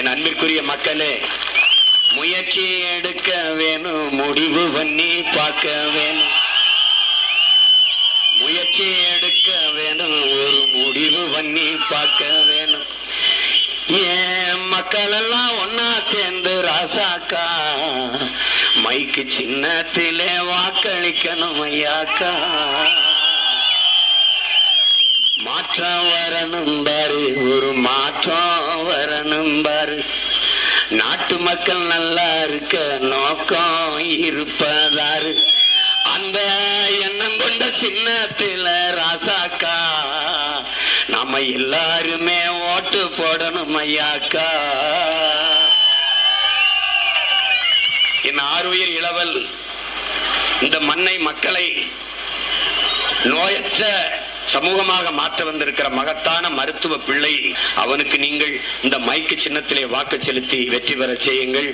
என் அன்பிற்குரிய மக்களே முயற்சி எடுக்க வேணும் முடிவு பண்ணி பார்க்க வேணும். முயற்சி எடுக்க வேணும் ஒரு முடிவு பண்ணி பார்க்க வேணும். ஏன் மக்கள் எல்லாம் ஒன்னா சேர்ந்து ராசாக்கா? மைக்கு சின்னத்திலே வாக்களிக்கணும் ஐயாக்கா. மாற்றம் வரணும் பாரு ஒரு மாற்றம் வரணும் பாரு. நாட்டு மக்கள் நல்லா இருக்க நோக்கம் இருப்பதாரு. அந்த எண்ணம் கொண்ட சின்னத்தில ராசாக்கா நம்ம எல்லாருமே ஓட்டு போடணும் ஐயாக்கா. என் ஆறுயிர் இளவல் இந்த மண்ணை மக்களை நோயற்ற சமூகமாக மாற்ற வந்திருக்கிற மகத்தான மருத்துவ பிள்ளை அவனுக்கு நீங்கள் இந்த மைக்கு சின்னத்திலே வாக்கு செலுத்தி வெற்றி பெற செய்யுங்கள்.